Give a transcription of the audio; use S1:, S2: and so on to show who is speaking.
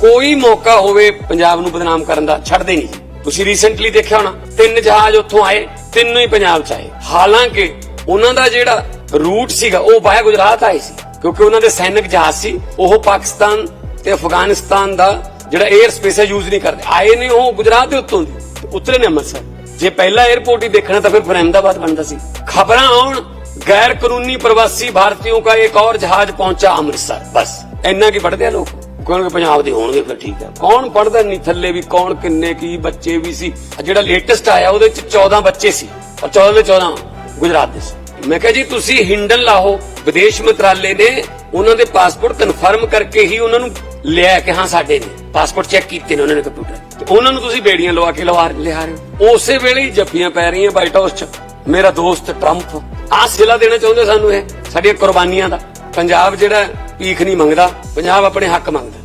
S1: ਕੋਈ ਮੌਕਾ ਹੋਵੇ ਪੰਜਾਬ ਨੂੰ ਬਦਨਾਮ ਕਰਨ ਦਾ, ਛੱਡਦੇ ਨਹੀਂ। ਤੁਸੀਂ ਰੀਸੈਂਟਲੀ ਦੇਖਿਆ ਹੋਣਾ, ਤਿੰਨ ਜਹਾਜ਼ ਉੱਥੋਂ ਆਏ, ਤਿੰਨੋਂ ਹੀ ਪੰਜਾਬ ਚ ਆਏ। ਹਾਲਾਂਕਿ ਉਹਨਾਂ ਦਾ ਜਿਹੜਾ ਰੂਟ ਸੀਗਾ, ਉਹ ਬਾਹਰ ਗੁਜਰਾਤ ਆਏ ਸੀ, ਕਿਉਂਕਿ ਉਹਨਾਂ ਦੇ ਸੈਨਿਕ ਜਹਾਜ਼ ਸੀ, ਉਹ ਪਾਕਿਸਤਾਨ ਤੇ ਅਫਗਾਨਿਸਤਾਨ ਦਾ ਜਿਹੜਾ 에ਅਰ ਸਪੇਸ ਹੈ ਯੂਜ਼ ਨਹੀਂ ਕਰਦੇ। ਆਏ ਨੇ ਉਹ ਗੁਜਰਾਤ ਦੇ ਉੱਤੋਂ ਦੀ ਉਤਰੇ ਨੇ ਅੰਮ੍ਰਿਤਸਰ। ਜੇ ਪਹਿਲਾ 에ਅਰਪੋਰਟ ਹੀ ਦੇਖਣਾ, ਤਾਂ ਫਿਰ ਫਰਹਿਮਦਾਬਾਦ ਬਣਦਾ ਸੀ। ਖਬਰਾਂ ਆਉਣ ਗੈਰ ਕਾਨੂੰਨੀ ਪ੍ਰਵਾਸੀ ਭਾਰਤੀयों का एक और जहाज पहुंचा अमृतसर बस इन्ना की पढ़ते हैं लोग ਕਿਉਂਕਿ ਪੰਜਾਬ ਦੇ ਹੋਣਗੇ ਫਿਰ ਠੀਕ ਹੈ। ਕੌਣ ਪੜਦਾ ਨਹੀਂ ਥੱਲੇ ਵੀ, ਕੌਣ ਕਿੰਨੇ ਕੀ ਬੱਚੇ ਵੀ ਸੀ। ਜਿਹੜਾ ਲੇਟੈਸਟ ਆਇਆ ਉਹਦੇ ਚ 14 ਬੱਚੇ ਸੀ। ਔਰ 14 ਦੇ 14 ਗੁਜਰਾਤ ਦੇ ਸੀ। ਮੈਂ ਕਿਹਾ ਜੀ, ਤੁਸੀਂ ਹਿੰਡਨ ਲਾਹੋ, ਵਿਦੇਸ਼ ਮੰਤਰਾਲੇ ਨੇ ਉਹਨਾਂ ਦੇ ਪਾਸਪੋਰਟ ਕਨਫਰਮ ਕਰਕੇ ਹੀ ਉਹਨਾਂ ਨੂੰ ਲਿਆ ਕਿ ਹਾਂ ਸਾਡੇ ਨੇ। ਪਾਸਪੋਰਟ ਚੈੱਕ ਕੀਤੇ ਨੇ ਉਹਨਾਂ ਨੇ ਕੰਪਿਊਟਰ ਤੇ ਉਹਨਾਂ ਨੂੰ ਤੁਸੀਂ ਬੇੜੀਆਂ ਲਵਾ ਕੇ ਲਵਾ ਲਿਆ ਰਹੇ ਹੋ। ਉਸੇ ਵੇਲੇ ਹੀ ਜੱਫੀਆਂ ਪੈ ਰਹੀਆਂ ਵਾਈਟ ਹਾਊਸ 'ਚ। ਮੇਰਾ ਦੋਸਤ ਟਰੰਪ ਆਹ ਸਿਲਾ ਦੇਣਾ ਚਾਹੁੰਦੇ ਸਾਨੂੰ ਇਹ, ਸਾਡੀਆਂ ਕੁਰਬਾਨੀਆਂ ਦਾ। ਪੰਜਾਬ ਜਿਹੜਾ ਭੀਖ ਨਹੀਂ ਮੰਗਦਾ ਪੰਜਾਬ ਆਪਣੇ ਹੱਕ ਮੰਗਦਾ।